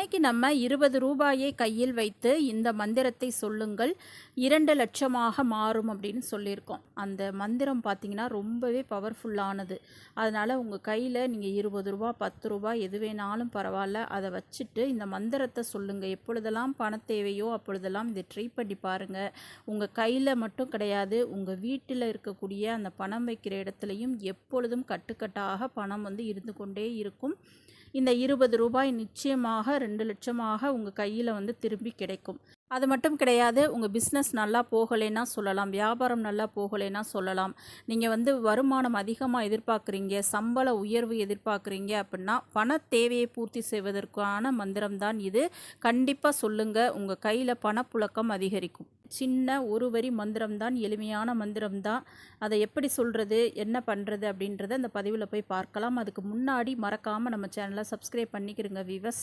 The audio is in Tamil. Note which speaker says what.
Speaker 1: இன்னைக்கு நம்ம இருபது ரூபாயை கையில் வைத்து இந்த மந்திரத்தை சொல்லுங்கள். இரண்டு லட்சமாக மாறும் அப்படின்னு சொல்லியிருக்கோம். அந்த மந்திரம் பார்த்தீங்கன்னா ரொம்பவே பவர்ஃபுல்லானது அதனால் உங்கள் கையில் நீங்கள் இருபது ரூபா பத்து ரூபா எது வேணாலும் பரவாயில்ல. அதை வச்சுட்டு இந்த மந்திரத்தை சொல்லுங்கள் எப்பொழுதெல்லாம் பண தேவையோ அப்பொழுதெல்லாம் இதை ட்ரை பண்ணி பாருங்கள் உங்கள் கையில் மட்டும் கிடையாது உங்கள் வீட்டில் இருக்கக்கூடிய அந்த பணம் வைக்கிற இடத்துலையும் எப்பொழுதும் கட்டுக்கட்டாக பணம் வந்து இருந்து கொண்டே இருக்கும். இந்த இருபது ரூபாய் நிச்சயமாக ரெண்டு லட்சமாக உங்கள் கையில் வந்து திரும்பி கிடைக்கும். அது மட்டும் கிடையாது உங்கள் பிஸ்னஸ் நல்லா போகலைன்னா சொல்லலாம் வியாபாரம் நல்லா போகலைன்னா சொல்லலாம். நீங்கள் வந்து வருமானம் அதிகமாக எதிர்பார்க்குறீங்க சம்பள உயர்வு எதிர்பார்க்குறீங்க அப்படின்னா பண தேவையை பூர்த்தி செய்வதற்கான மந்திரம் தான் இது. கண்டிப்பாக சொல்லுங்கள் உங்கள் கையில் பணப்புழக்கம் அதிகரிக்கும். சின்ன ஒரு வரி மந்திரம் தான் எளிமையான மந்திரம் தான். அதை எப்படி சொல்கிறது என்ன பண்ணுறது அப்படின்றத அந்த பதிவில் போய் பார்க்கலாம். அதுக்கு முன்னாடி மறக்காமல் நம்ம சேனலை சப்ஸ்கிரைப் பண்ணிக்கிறோங்க விவஸ்